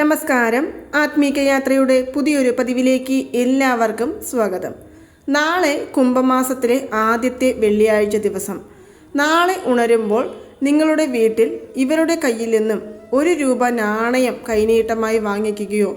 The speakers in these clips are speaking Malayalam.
നമസ്കാരം. ആത്മീക യാത്രയുടെ പുതിയൊരു പതിവിലേക്ക് എല്ലാവർക്കും സ്വാഗതം. നാളെ കുംഭമാസത്തിലെ ആദ്യത്തെ വെള്ളിയാഴ്ച ദിവസം. നാളെ ഉണരുമ്പോൾ നിങ്ങളുടെ വീട്ടിൽ ഇവരുടെ കയ്യിൽ നിന്നും ഒരു രൂപ നാണയം കൈനീട്ടമായി വാങ്ങിക്കുകയോ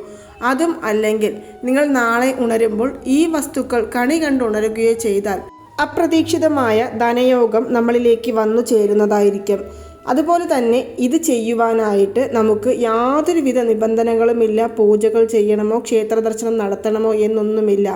അതും അല്ലെങ്കിൽ നിങ്ങൾ നാളെ ഉണരുമ്പോൾ ഈ വസ്തുക്കൾ കണി കണ്ടുണരുകയോ ചെയ്താൽ അപ്രതീക്ഷിതമായ ധനയോഗം നമ്മളിലേക്ക് വന്നു ചേരുന്നതായിരിക്കും. അതുപോലെ തന്നെ ഇത് ചെയ്യുവാനായിട്ട് നമുക്ക് യാതൊരുവിധ നിബന്ധനകളുമില്ല പൂജകൾ ചെയ്യണമോ ക്ഷേത്ര ദർശനം നടത്തണമോ എന്നൊന്നുമില്ല.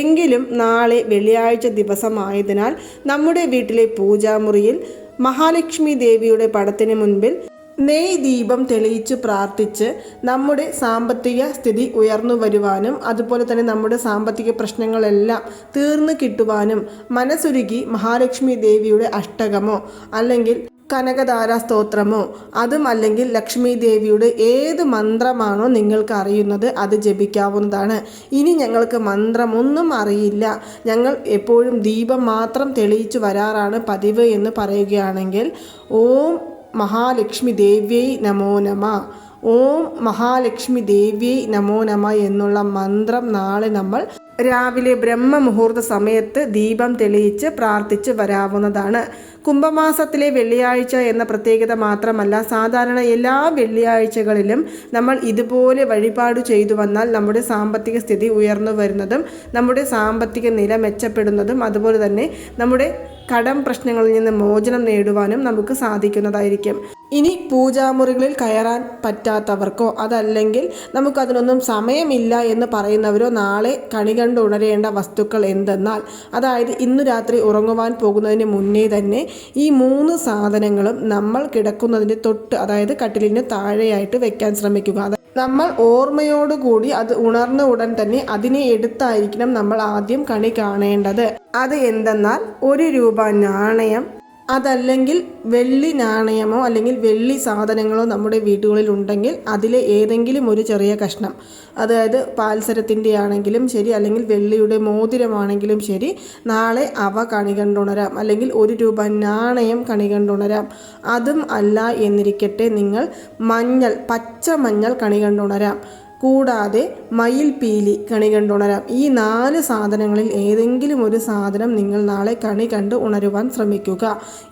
എങ്കിലും നാളെ വെള്ളിയാഴ്ച ദിവസമായതിനാൽ നമ്മുടെ വീട്ടിലെ പൂജാമുറിയിൽ മഹാലക്ഷ്മി ദേവിയുടെ പടത്തിന് മുൻപിൽ നെയ് ദീപം തെളിയിച്ച് പ്രാർത്ഥിച്ച് നമ്മുടെ സാമ്പത്തിക സ്ഥിതി ഉയർന്നു വരുവാനും അതുപോലെ തന്നെ നമ്മുടെ സാമ്പത്തിക പ്രശ്നങ്ങളെല്ലാം തീർന്നു കിട്ടുവാനും മനസ്സുരുകി മഹാലക്ഷ്മി ദേവിയുടെ അഷ്ടകമോ അല്ലെങ്കിൽ കനകധാര സ്തോത്രമോ അതും അല്ലെങ്കിൽ ലക്ഷ്മി ദേവിയുടെ ഏത് മന്ത്രമാണോ നിങ്ങൾക്ക് അറിയുന്നത് അത് ജപിക്കാവുന്നതാണ്. ഇനി ഞങ്ങൾക്ക് മന്ത്രമൊന്നും അറിയില്ല. ഞങ്ങൾ എപ്പോഴും ദീപം മാത്രം തെളിയിച്ചു വരാറാണ് പതിവ് എന്ന് പറയുകയാണെങ്കിൽ ഓം മഹാലക്ഷ്മി ദേവ്യൈ നമോ നമ. ഓം മഹാലക്ഷ്മി ദേവ്യൈ നമോ നമ എന്നുള്ള മന്ത്രം നാളെ നമ്മൾ രാവിലെ ബ്രഹ്മമുഹൂർത്ത സമയത്ത് ദീപം തെളിയിച്ച് പ്രാർത്ഥിച്ച് വരാവുന്നതാണ്. കുംഭമാസത്തിലെ വെള്ളിയാഴ്ച എന്ന പ്രത്യേകത മാത്രമല്ല സാധാരണ എല്ലാ വെള്ളിയാഴ്ചകളിലും നമ്മൾ ഇതുപോലെ വഴിപാട് ചെയ്തു വന്നാൽ നമ്മുടെ സാമ്പത്തിക സ്ഥിതി ഉയർന്നു വരുന്നതും നമ്മുടെ സാമ്പത്തിക നില മെച്ചപ്പെടുന്നതും അതുപോലെ തന്നെ നമ്മുടെ കടം പ്രശ്നങ്ങളിൽ നിന്ന് മോചനം നേടുവാനും നമുക്ക് സാധിക്കുന്നതായിരിക്കും. ഇനി പൂജാമുറികളിൽ കയറാൻ പറ്റാത്തവർക്കോ അതല്ലെങ്കിൽ നമുക്കതിനൊന്നും സമയമില്ല എന്ന് പറയുന്നവരോ നാളെ കണി കണ്ട് ഉണരേണ്ട വസ്തുക്കൾ എന്തെന്നാൽ അതായത് ഇന്നു രാത്രി ഉറങ്ങുവാൻ പോകുന്നതിന് മുന്നേ തന്നെ ഈ മൂന്ന് സാധനങ്ങളും നമ്മൾ കിടക്കുന്നതിന്റെ തൊട്ട് അതായത് കട്ടിലിന് താഴെയായിട്ട് വെക്കാൻ ശ്രമിക്കുക. നമ്മൾ ഓർമ്മയോടുകൂടി അത് ഉണർന്ന ഉടൻ തന്നെ അതിനെ എടുത്തായിരിക്കണം നമ്മൾ ആദ്യം കണി കാണേണ്ടത്. അത് എന്തെന്നാൽ ഒരു രൂപ നാണയം അതല്ലെങ്കിൽ വെള്ളി നാണയമോ അല്ലെങ്കിൽ വെള്ളി സാധനങ്ങളോ നമ്മുടെ വീടുകളിൽ ഉണ്ടെങ്കിൽ അതിലെ ഏതെങ്കിലും ഒരു ചെറിയ കഷ്ണം അതായത് പാൽസരത്തിന്റെ ആണെങ്കിലും ശരി അല്ലെങ്കിൽ വെള്ളിയുടെ മോതിരമാണെങ്കിലും ശരി നാളെ അവ കണി കണ്ടുണരാം അല്ലെങ്കിൽ ഒരു രൂപ നാണയം കണി കണ്ടുണരാം അതും അല്ല എന്നിരിക്കട്ടെ നിങ്ങൾ മഞ്ഞൾ പച്ച മഞ്ഞൾ കണി കണ്ടുണരാം കൂടാതെ മയിൽ പീലി കണി കണ്ടുണരാം ഈ നാല് സാധനങ്ങളിൽ ഏതെങ്കിലും ഒരു സാധനം നിങ്ങൾ നാളെ കണി കണ്ട് ഉണരുവാൻ ശ്രമിക്കുക.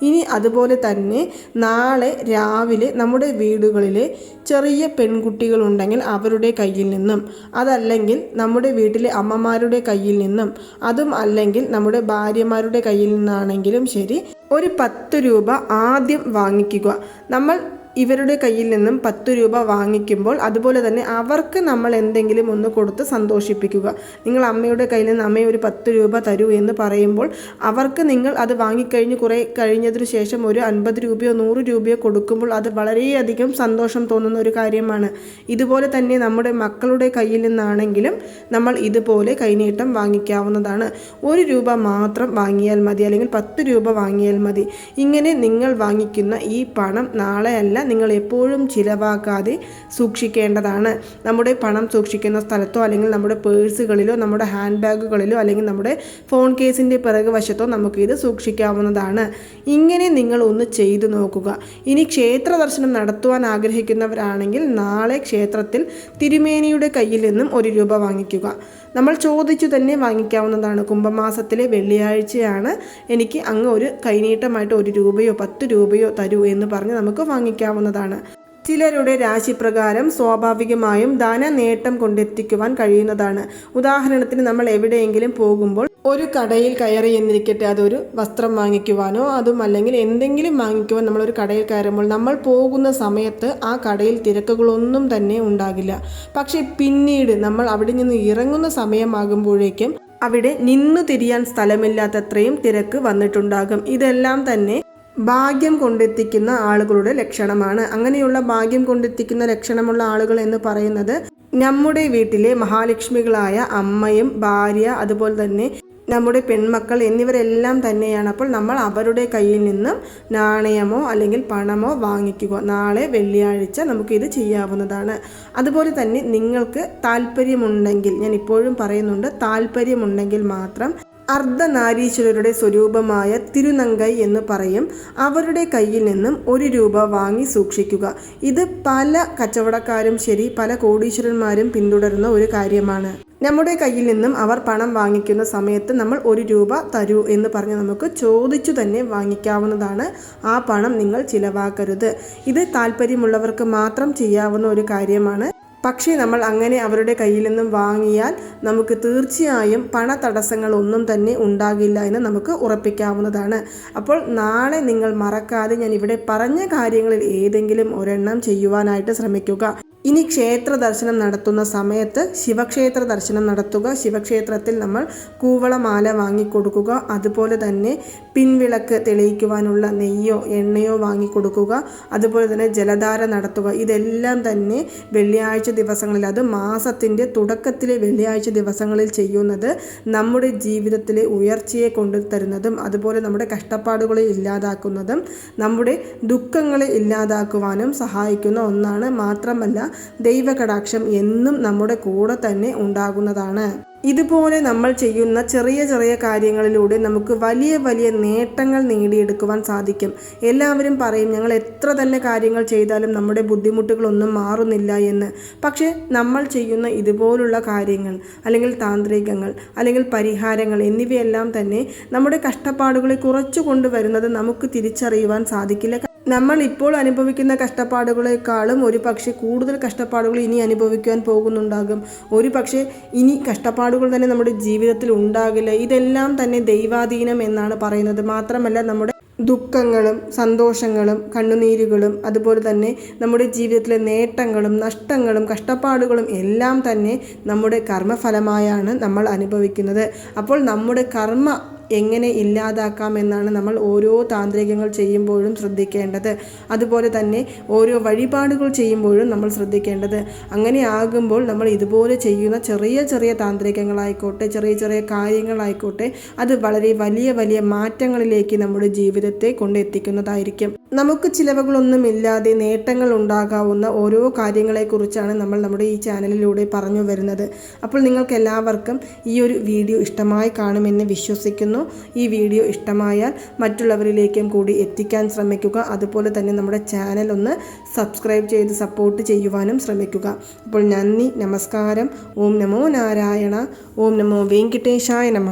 ഇനി അതുപോലെ തന്നെ നാളെ രാവിലെ നമ്മുടെ വീടുകളിലെ ചെറിയ പെൺകുട്ടികളുണ്ടെങ്കിൽ അവരുടെ കയ്യിൽ നിന്നും അതല്ലെങ്കിൽ നമ്മുടെ വീട്ടിലെ അമ്മമാരുടെ കയ്യിൽ നിന്നും അതും അല്ലെങ്കിൽ നമ്മുടെ ഭാര്യമാരുടെ കയ്യിൽ നിന്നാണെങ്കിലും ശരി ഒരു പത്ത് രൂപ ആദ്യം വാങ്ങിക്കുക. നമ്മൾ ഇവരുടെ കയ്യിൽ നിന്നും പത്ത് രൂപ വാങ്ങിക്കുമ്പോൾ അതുപോലെ തന്നെ അവർക്ക് നമ്മൾ എന്തെങ്കിലും ഒന്ന് കൊടുത്ത് സന്തോഷിപ്പിക്കുക. നിങ്ങൾ അമ്മയുടെ കയ്യിൽ നിന്ന് അമ്മയെ ഒരു പത്ത് രൂപ തരൂ എന്ന് പറയുമ്പോൾ അവർക്ക് നിങ്ങൾ അത് വാങ്ങിക്കഴിഞ്ഞ് കുറേ കഴിഞ്ഞതിന് ശേഷം ഒരു അൻപത് രൂപയോ നൂറ് രൂപയോ കൊടുക്കുമ്പോൾ അത് വളരെയധികം സന്തോഷം തോന്നുന്ന ഒരു കാര്യമാണ്. ഇതുപോലെ തന്നെ നമ്മുടെ മക്കളുടെ കയ്യിൽ നിന്നാണെങ്കിലും നമ്മൾ ഇതുപോലെ കൈനീട്ടം വാങ്ങിക്കാവുന്നതാണ്. ഒരു രൂപ മാത്രം വാങ്ങിയാൽ മതി അല്ലെങ്കിൽ പത്ത് രൂപ വാങ്ങിയാൽ മതി. ഇങ്ങനെ നിങ്ങൾ വാങ്ങിക്കുന്ന ഈ പണം നാളെ അല്ല നിങ്ങൾ എപ്പോഴും ചിലവാക്കാതെ സൂക്ഷിക്കേണ്ടതാണ്. നമ്മുടെ പണം സൂക്ഷിക്കുന്ന സ്ഥലത്തോ അല്ലെങ്കിൽ നമ്മുടെ പേഴ്സുകളിലോ നമ്മുടെ ഹാൻഡ് ബാഗുകളിലോ അല്ലെങ്കിൽ നമ്മുടെ ഫോൺ കേസിന്റെ പിറകു വശത്തോ നമുക്കിത് സൂക്ഷിക്കാവുന്നതാണ്. ഇങ്ങനെ നിങ്ങൾ ഒന്ന് ചെയ്തു നോക്കുക. ഇനി ക്ഷേത്ര ദർശനം നടത്തുവാൻ ആഗ്രഹിക്കുന്നവരാണെങ്കിൽ നാളെ ക്ഷേത്രത്തിൽ തിരുമേനിയുടെ കയ്യിൽ നിന്നും ഒരു രൂപ വാങ്ങിക്കുക. നമ്മൾ ചോദിച്ചു തന്നെ വാങ്ങിക്കാവുന്നതാണ്. കുംഭമാസത്തിലെ വെള്ളിയാഴ്ചയാണ് എനിക്ക് അങ്ങ് ഒരു കൈനീട്ടമായിട്ട് ഒരു രൂപയോ പത്ത് രൂപയോ തരൂ എന്ന് പറഞ്ഞ് നമുക്ക് വാങ്ങിക്കാവുന്നതാണ്. ചിലരുടെ രാശിപ്രകാരം സ്വാഭാവികമായും ധന നേട്ടം കൊണ്ടെത്തിക്കുവാൻ കഴിയുന്നതാണ്. ഉദാഹരണത്തിന് നമ്മൾ എവിടെയെങ്കിലും പോകുമ്പോൾ ഒരു കടയിൽ കയറി എന്നിരിക്കട്ടെ അതൊരു വസ്ത്രം വാങ്ങിക്കുവാനോ അതും അല്ലെങ്കിൽ എന്തെങ്കിലും വാങ്ങിക്കുവാൻ നമ്മളൊരു കടയിൽ കയറുമ്പോൾ നമ്മൾ പോകുന്ന സമയത്ത് ആ കടയിൽ തിരക്കുകളൊന്നും തന്നെ ഉണ്ടാകില്ല. പക്ഷേ പിന്നീട് നമ്മൾ അവിടെ നിന്ന് ഇറങ്ങുന്ന സമയമാകുമ്പോഴേക്കും അവിടെ നിന്നു തിരിയാൻ സ്ഥലമില്ലാത്തത്രയും തിരക്ക് വന്നിട്ടുണ്ടാകും. ഇതെല്ലാം തന്നെ ഭാഗ്യം കൊണ്ടെത്തിക്കുന്ന ആളുകളുടെ ലക്ഷണമാണ്. അങ്ങനെയുള്ള ഭാഗ്യം കൊണ്ടെത്തിക്കുന്ന ലക്ഷണമുള്ള ആളുകൾ എന്ന് പറയുന്നത് നമ്മുടെ വീട്ടിലെ മഹാലക്ഷ്മികളായ അമ്മയും ഭാര്യ അതുപോലെ തന്നെ നമ്മുടെ പെൺമക്കൾ എന്നിവരെല്ലാം തന്നെയാണ്. അപ്പോൾ നമ്മൾ അവരുടെ കയ്യിൽ നിന്നും നാണയമോ അല്ലെങ്കിൽ പണമോ വാങ്ങിക്കുക. നാളെ വെള്ളിയാഴ്ച നമുക്കിത് ചെയ്യാവുന്നതാണ്. അതുപോലെ തന്നെ നിങ്ങൾക്ക് താല്പര്യമുണ്ടെങ്കിൽ ഞാൻ ഇപ്പോഴും പറയുന്നുണ്ട് താല്പര്യമുണ്ടെങ്കിൽ മാത്രം അർദ്ധനാരീശ്വരരുടെ സ്വരൂപമായ തിരുനങ്കൈ എന്ന് പറയും. അവരുടെ കയ്യിൽ നിന്നും ഒരു രൂപ വാങ്ങി സൂക്ഷിക്കുക. ഇത് പല കച്ചവടക്കാരും ശരി പല കോടീശ്വരന്മാരും പിന്തുടരുന്ന ഒരു കാര്യമാണ്. നമ്മുടെ കയ്യിൽ നിന്നും അവർ പണം വാങ്ങിക്കുന്ന സമയത്ത് നമ്മൾ ഒരു രൂപ തരൂ എന്ന് പറഞ്ഞ് നമുക്ക് ചോദിച്ചു തന്നെ വാങ്ങിക്കാവുന്നതാണ്. ആ പണം നിങ്ങൾ ചിലവാക്കരുത്. ഇത് താല്പര്യമുള്ളവർക്ക് മാത്രം ചെയ്യാവുന്ന ഒരു കാര്യമാണ്. പക്ഷേ നമ്മൾ അങ്ങനെ അവരുടെ കയ്യിൽ നിന്നും വാങ്ങിയാൽ നമുക്ക് തീർച്ചയായും പണ തടസ്സങ്ങളൊന്നും തന്നെ ഉണ്ടാകില്ല എന്ന് നമുക്ക് ഉറപ്പിക്കാവുന്നതാണ്. അപ്പോൾ നാളെ നിങ്ങൾ മറക്കാതെ ഞാൻ ഇവിടെ പറഞ്ഞ കാര്യങ്ങളിൽ ഏതെങ്കിലും ഒരെണ്ണം ചെയ്യുവാനായിട്ട് ശ്രമിക്കുക. ഇനി ക്ഷേത്ര ദർശനം നടത്തുന്ന സമയത്ത് ശിവക്ഷേത്ര ദർശനം നടത്തുക. ശിവക്ഷേത്രത്തിൽ നമ്മൾ കൂവളമാല വാങ്ങിക്കൊടുക്കുക. അതുപോലെ തന്നെ പിൻവിളക്ക് തെളിയിക്കുവാനുള്ള നെയ്യോ എണ്ണയോ വാങ്ങിക്കൊടുക്കുക. അതുപോലെ തന്നെ ജലധാര നടത്തുക. ഇതെല്ലാം തന്നെ വെള്ളിയാഴ്ച ദിവസങ്ങളിൽ അത് മാസത്തിന്റെ തുടക്കത്തിലെ വെള്ളിയാഴ്ച ദിവസങ്ങളിൽ ചെയ്യുന്നത് നമ്മുടെ ജീവിതത്തിലെ ഉയർച്ചയെ കൊണ്ടുതരുന്നതും അതുപോലെ നമ്മുടെ കഷ്ടപ്പാടുകളെ ഇല്ലാതാക്കുന്നതും നമ്മുടെ ദുഃഖങ്ങളെ ഇല്ലാതാക്കുവാനും സഹായിക്കുന്ന ഒന്നാണ്. മാത്രമല്ല ദൈവകടാക്ഷം എന്നും നമ്മുടെ കൂടെ തന്നെ ഉണ്ടാകുന്നതാണ്. ഇതുപോലെ നമ്മൾ ചെയ്യുന്ന ചെറിയ ചെറിയ കാര്യങ്ങളിലൂടെ നമുക്ക് വലിയ വലിയ നേട്ടങ്ങൾ നേടിയെടുക്കുവാൻ സാധിക്കും. എല്ലാവരും പറയും ഞങ്ങൾ എത്ര തന്നെ കാര്യങ്ങൾ ചെയ്താലും നമ്മുടെ ബുദ്ധിമുട്ടുകളൊന്നും മാറുന്നില്ല എന്ന്. പക്ഷേ നമ്മൾ ചെയ്യുന്ന ഇതുപോലുള്ള കാര്യങ്ങൾ അല്ലെങ്കിൽ താന്ത്രികങ്ങൾ അല്ലെങ്കിൽ പരിഹാരങ്ങൾ എന്നിവയെല്ലാം തന്നെ നമ്മുടെ കഷ്ടപ്പാടുകളെ കുറച്ചു കൊണ്ടുവരുന്നത് നമുക്ക് തിരിച്ചറിയുവാൻ സാധിക്കില്ല. നമ്മൾ ഇപ്പോൾ അനുഭവിക്കുന്ന കഷ്ടപ്പാടുകളെക്കാളും ഒരു പക്ഷേ കൂടുതൽ കഷ്ടപ്പാടുകൾ ഇനി അനുഭവിക്കുവാൻ പോകുന്നുണ്ടാകും. ഒരു പക്ഷേ ഇനി കഷ്ടപ്പാടുകൾ തന്നെ നമ്മുടെ ജീവിതത്തിൽ ഉണ്ടാകില്ല. ഇതെല്ലാം തന്നെ ദൈവാധീനം എന്നാണ് പറയുന്നത്. മാത്രമല്ല നമ്മുടെ ദുഃഖങ്ങളും സന്തോഷങ്ങളും കണ്ണുനീരുകളും അതുപോലെ തന്നെ നമ്മുടെ ജീവിതത്തിലെ നേട്ടങ്ങളും നഷ്ടങ്ങളും കഷ്ടപ്പാടുകളും എല്ലാം തന്നെ നമ്മുടെ കർമ്മഫലമായാണ് നമ്മൾ അനുഭവിക്കുന്നത്. അപ്പോൾ നമ്മുടെ കർമ്മ എങ്ങനെ ഇല്ലാതാക്കാം എന്നാണ് നമ്മൾ ഓരോ താന്ത്രികങ്ങൾ ചെയ്യുമ്പോഴും ശ്രദ്ധിക്കേണ്ടത്. അതുപോലെ തന്നെ ഓരോ വഴിപാടുകൾ ചെയ്യുമ്പോഴും നമ്മൾ ശ്രദ്ധിക്കേണ്ടത്. അങ്ങനെ ആകുമ്പോൾ നമ്മൾ ഇതുപോലെ ചെയ്യുന്ന ചെറിയ ചെറിയ താന്ത്രികങ്ങളായിക്കോട്ടെ ചെറിയ ചെറിയ കാര്യങ്ങളായിക്കോട്ടെ അത് വളരെ വലിയ വലിയ മാറ്റങ്ങളിലേക്ക് നമ്മുടെ ജീവിതത്തെ കൊണ്ടെത്തിക്കുന്നതായിരിക്കും. നമുക്ക് ചിലവുകളൊന്നുമില്ലാതെ നേട്ടങ്ങൾ ഉണ്ടാകാവുന്ന ഓരോ കാര്യങ്ങളെക്കുറിച്ചാണ് നമ്മൾ നമ്മുടെ ഈ ചാനലിലൂടെ പറഞ്ഞു വരുന്നത്. അപ്പോൾ നിങ്ങൾക്ക് എല്ലാവർക്കും ഈ ഒരു വീഡിയോ ഇഷ്ടമായി കാണുമെന്ന് വിശ്വസിക്കുന്നു. ഈ വീഡിയോ ഇഷ്ടമായാൽ മറ്റുള്ളവരിലേക്കും കൂടി എത്തിക്കാൻ ശ്രമിക്കുക. അതുപോലെ തന്നെ നമ്മുടെ ചാനൽ ഒന്ന് സബ്സ്ക്രൈബ് ചെയ്ത് സപ്പോർട്ട് ചെയ്യുവാനും ശ്രമിക്കുക. അപ്പോൾ നന്ദി നമസ്കാരം. ഓം നമോ നാരായണ. ഓം നമോ വെങ്കിട്ടേശായ നമ.